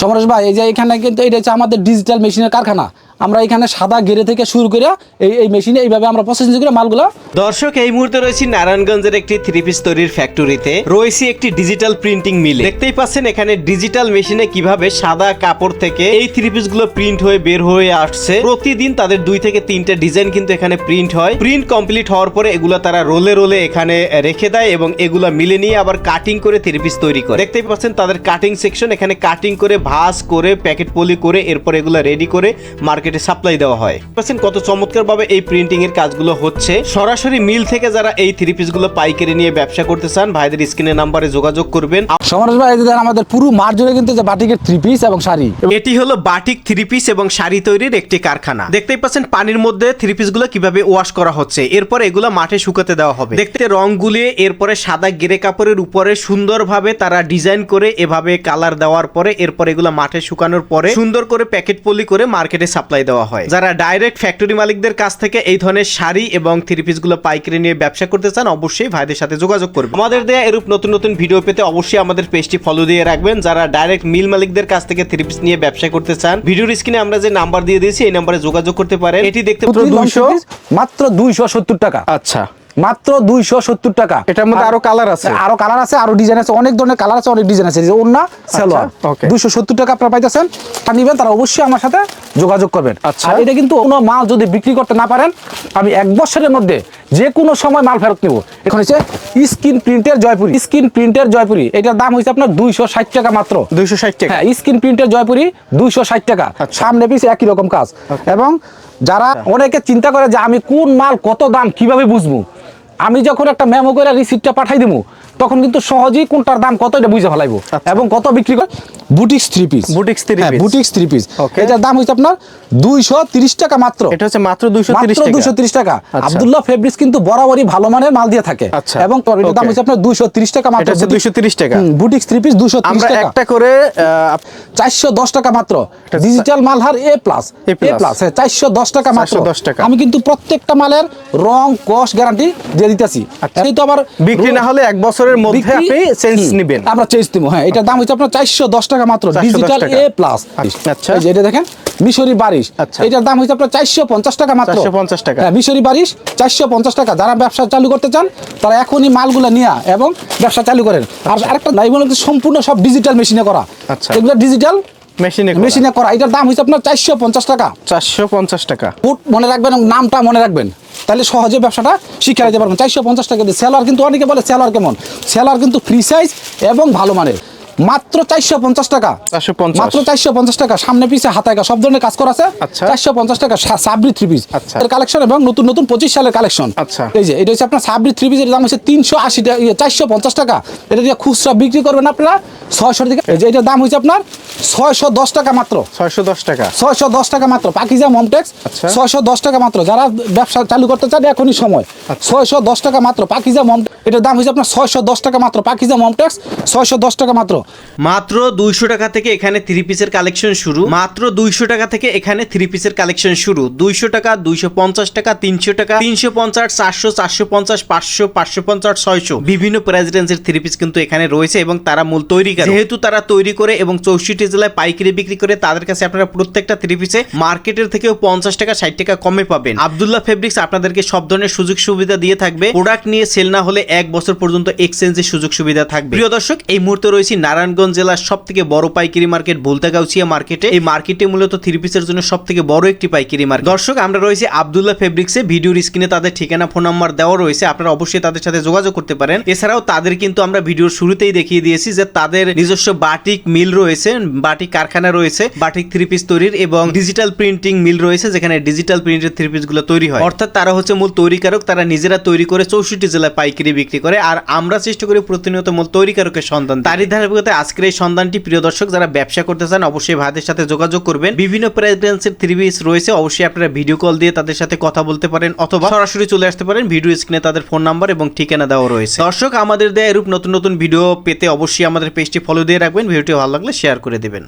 সমরেশ ভাই এই যে এখানে কিন্তু এটা হচ্ছে আমাদের ডিজিটাল মেশিনের কারখানা। আমরা এখানে সাদা গেরে থেকে শুরু করে এই এই মেশিনে এইভাবে আমরা প্রসেসিং করে মালগুলো দর্শক, এই মুহূর্তে রয়েছি নারায়ণগঞ্জের একটি থ্রি পিস তৈরির ফ্যাক্টরিতে রয়েছি একটি ডিজিটাল প্রিন্টিং মিলে দেখতেই পাচ্ছেন এখানে ডিজিটাল মেশিনে কীভাবে সাদা কাপড় থেকে এই থ্রি পিসগুলো প্রিন্ট হয়ে বের হয়ে আসছে। প্রতিদিন তাদের দুই থেকে তিনটা ডিজাইন কিন্তু এখানে প্রিন্ট হয়। প্রিন্ট কমপ্লিট হওয়ার পরে এগুলো তারা রোলে রোলে এখানে রেখে দেয় এবং এগুলো মিলে নিয়ে আবার কাটিং করে থ্রি পিস তৈরি করে। দেখতেই পাচ্ছেন তাদের কাটিং সেকশন এখানে কাটিং করে ভাঁজ করে প্যাকেট পলি করে, এরপর এগুলো রেডি করে মার্কেটে সাপ্লাই দেওয়া হয়। পাচ্ছেন কত চমৎকার ভাবে এই প্রিন্টিং এর কাজগুলো হচ্ছে। সরাসরি মিল থেকে যারা এই থ্রি পিসগুলো পাইকারি নিয়ে ব্যবসা করতে চান ভাইদের স্ক্রিনের নাম্বারে যোগাযোগ করবেন। সমরেশ ভাই আমাদের পুরো মাঠ জুড়ে কিন্তু যে বাটিকের থ্রি পিস এবং শাড়ি। এটি হলো বাটিক থ্রি পিস এবং শাড়ি তৈরির একটি কারখানা। দেখতেই পাচ্ছেন পানির মধ্যে থ্রি পিসগুলো কীভাবে ওয়াশ করা হচ্ছে। এরপর এগুলো মাঠে শুকাতে দেওয়া হবে। দেখতে রং গুলিয়ে এরপরে সাদা গেরে কাপড়ের উপরে সুন্দরভাবে তারা ডিজাইন করে এভাবে কালার দেওয়ার পরে এরপর এগুলো মাঠে শুকানোর পরে সুন্দর করে প্যাকেট পলি করে মার্কেটে সাপ্লাই দেওয়া হয়। যারা ডাইরেক্ট ফ্যাক্টরি মালিকদের কাছ থেকে এই ধরনের শাড়ি এবং থ্রি পিসগুলো পাইকারি নিয়ে ব্যবসা করতে চান অবশ্যই ভাইদের সাথে যোগাযোগ করবেন। আমাদের দেয়া এরূপ নতুন নতুন ভিডিও পেতে অবশ্যই আমাদের পেজটি ফলো দিয়ে রাখবেন। যারা ডাইরেক্ট মিল মালিকদের কাছ থেকে থ্রি পিস নিয়ে ব্যবসা করতে চান ভিডিওর স্ক্রিনে আমরা যে নাম্বার দিয়ে দিয়েছি এই নাম্বারে যোগাযোগ করতে পারেন। এটি দেখতে মাত্র পুরো 200 মাত্র দুইশো সত্তর টাকা। আচ্ছা। মাত্র দুইশো সত্তর টাকা। এটার মধ্যে আরও কালার আছে। আরও কালার আছে আরও ডিজাইন আছে অনেক ধরনের কালার আছে অনেক ডিজাইন আছে। যে ওন্না সালোয়ার। দুইশো সত্তর টাকা আপনারা পাইতেছেন। আর নিবেন তারা অবশ্যই আমার সাথে যোগাযোগ করবেন। আচ্ছা। আর এটা কিন্তু কোনো মাল যদি বিক্রি করতে না পারেন আমি এক বছরের মধ্যে যে কোনো সময় মাল ফেরত নিব। এখন হচ্ছে স্ক্রিন প্রিন্টের জয়পুরি। স্ক্রিন প্রিন্টের জয়পুরি। এটার দাম হচ্ছে আপনার দুইশো ষাট টাকা মাত্র। দুইশো ষাট টাকা। হ্যাঁ স্ক্রিন প্রিন্টের জয়পুরি দুইশো ষাট টাকা। আচ্ছা। সামনে পিছে একই রকম কাজ। এবং যারা অনেকে চিন্তা করে যে আমি কোন মাল কত দাম কীভাবে বুঝব? আমি যখন একটা মেমো করে রিসিপ্টটা পাঠাই দেবো তখন কিন্তু সহজেই কোনটার দাম কত এটা বুঝে ফেলাইবো। এবং কত বিক্রি করে boutiques three piece Boutique three piece। Boutiques three piece এটার দাম হচ্ছে আপনার দুইশো তিরিশ টাকা মাত্র। এটা হচ্ছে মাত্র দুইশো তিরিশ মাত্র টাকা। দুশো তিরিশ টাকা। আচ্ছা। আব্দুল্লাহ ফেব্রিক্স কিন্তু বরাবরই ভালো মানের মাল দিয়ে থাকে। আচ্ছা। এবং এটার দাম হচ্ছে আপনার দুইশো তিরিশ টাকা মাত্র। হচ্ছে 230 টাকা। বুটিক্স থ্রি পিস দুশো তিরিশ টাকা। একটা করে চারশো দশ টাকা মাত্র। Digital Malhar A plus A. Plus চারশো দশ টাকা মাত্র। 410 টাকা। আমি কিন্তু প্রত্যেকটা মালের রং কস গ্যারান্টি দিয়ে দিতেছি। এই তো আবার বিক্রি না হলে এক বছরের মধ্যে আপনি চেঞ্জ নিবেন। আমরা চেঞ্জ দিব হ্যাঁ এটার দাম হচ্ছে আপনার চারশো দশ টাকা মাত্র ডিজিটাল এ প্লাস আচ্ছা। এটা দেখেন মিশরি বারিশ। আচ্ছা। এটার দাম হচ্ছে আপনার চারশো পঞ্চাশ টাকা মাত্র। 450 টাকা। হ্যাঁ মিশরি বারিশ চারশো পঞ্চাশ টাকা। যারা ব্যবসা চালু করতে চান তারা এখনই মালগুলো নিয়ে এবং ব্যবসা চালু করেন। আর আরেকটা নাই বলে সম্পূর্ণ সব ডিজিটাল মেশিনে করা। আচ্ছা। এগুলো ডিজিটাল মেশিনে মেশিনে করা। এটার দাম হচ্ছে আপনার চারশো পঞ্চাশ টাকা। চারশো পঞ্চাশ টাকা। ফুট মনে রাখবেন নামটা মনে রাখবেন। তাহলে সহজে ব্যবসাটা শিখে নিতে পারবেন। চারশো পঞ্চাশ টাকা দিয়ে সেলার কিন্তু অনেকে বলে সেলার কেমন? সেলার কিন্তু ফ্রি সাইজ এবং ভালো মানের। মাত্র চারশো পঞ্চাশ টাকা। 450 মাত্র চারশো পঞ্চাশ টাকা। সামনে পিছে হাতায় গা সব ধরনের কাজ করা আছে। আচ্ছা। চারশো পঞ্চাশ টাকা সাবরি থ্রি পিস আচ্ছা। এর কালেকশন এবং নতুন নতুন পঁচিশ সালের কালেকশন আচ্ছা। এই যে এটা হচ্ছে আপনার সাবরি থ্রি পিসের দাম হচ্ছে তিনশো আশি টাকা চারশো পঞ্চাশ টাকা। এটা দিয়ে খুচরা বিক্রি করবেন আপনারা ছয়শো থেকে এই যে এটার দাম হচ্ছে আপনার ছয়শো দশ টাকা মাত্র। ছয়শো দশ টাকা। ছয়শো দশ টাকা মাত্র। পাকিজা মমটেক্স আচ্ছা। ছয়শো দশ টাকা মাত্র। যারা ব্যবসা চালু করতে চান এখনই সময়। ছয়শো দশ টাকা মাত্র। পাকিজা মম এটার দাম হচ্ছে আপনার ছয়শো দশ টাকা মাত্র। পাকিজা মমটেক্স ছয়শো দশ টাকা মাত্র। মাত্র দুইশো টাকা থেকে এখানে থ্রি পিসের কালেকশন শুরু। মাত্র দুইশো টাকা থেকে এখানে থ্রি পিসের কালেকশন শুরু। দুইশো টাকা, দুইশো পঞ্চাশ টাকা, তিনশো টাকা, তিনশো পঞ্চাশ, চারশো চারশো পঞ্চাশ, পাঁচশো পাঁচশো পঞ্চাশ, ছয়শো। বিভিন্ন প্রাইস রেঞ্জের থ্রি পিস কিন্তু এখানে রয়েছে এবং তারা মূল তৈরি করে যেহেতু তারা তৈরি করে এবং চৌষট্টি জেলায় পাইকারি বিক্রি করে, তাদের কাছে আপনারা প্রত্যেকটা থ্রি পিসে মার্কেটের থেকেও পঞ্চাশ টাকা, ষাট টাকা কমে পাবেন। আবদুল্লাহ ফেব্রিক্স আপনাদেরকে সব ধরনের সুযোগ সুবিধা দিয়ে থাকবে। প্রোডাক্ট নিয়ে সেল না হলে এক বছর পর্যন্ত এক্সচেঞ্জের সুযোগ সুবিধা থাকবে। প্রিয় দর্শক, এই মুহূর্তে রয়েছে নারায়ণগঞ্জ জেলার সব থেকে বড় পাইকারি মার্কেট বুলতাগাউছিয়া মার্কেটে এই মার্কেটে মূলত থ্রি পিসের জন্য সব থেকে বড় একটি পাইকারি মার্কেট। দর্শক, আমরা রয়েছে আবদুল্লাহ ফেব্রিক্সে ভিডিওর স্ক্রিনে তাদের ঠিকানা ফোন নাম্বার দেওয়া রয়েছে। আপনারা অবশ্যই তাদের সাথে যোগাযোগ করতে পারেন। এছাড়াও তাদের কিন্তু আমরা ভিডিওর শুরুতেই দেখিয়ে দিয়েছি যে তাদের নিজস্ব বাটিক মিল রয়েছে, বাটিক কারখানা রয়েছে, বাটিক থ্রি পিস তৈরির এবং ডিজিটাল প্রিন্টিং মিল রয়েছে, যেখানে ডিজিটাল প্রিন্টের থ্রি পিসগুলো তৈরি হয়। অর্থাৎ তারা হচ্ছে মূল তৈরিকারক, তারা নিজেরা তৈরি করে চৌষট্টি জেলায় পাইকারি বিক্রি করে। আর আমরা চেষ্টা করি প্রতিনিয়ত মূল তৈরিকারকের সন্ধান তারই ধারাবাহিকতায় আজকের এই সন্ধানটি, প্রিয় দর্শক, যারা ব্যবসা করতে চান, অবশ্যই ভাইদের সাথে যোগাযোগ করবেন। বিভিন্ন প্রেগনেন্সির থ্রি পিস রয়েছে, অবশ্যই আপনারা ভিডিও কল দিয়ে তাদের সাথে কথা বলতে পারেন অথবা সরাসরি চলে আসতে পারেন। ভিডিও স্ক্রিনে তাদের ফোন নাম্বার এবং ঠিকানা দেওয়া রয়েছে। দর্শক, আমাদের দেয় এরূপ নতুন নতুন ভিডিও পেতে অবশ্যই আমাদের পেজটি ফলো দিয়ে রাখবেন। ভিডিওটি ভালো লাগলে শেয়ার করে দেবেন।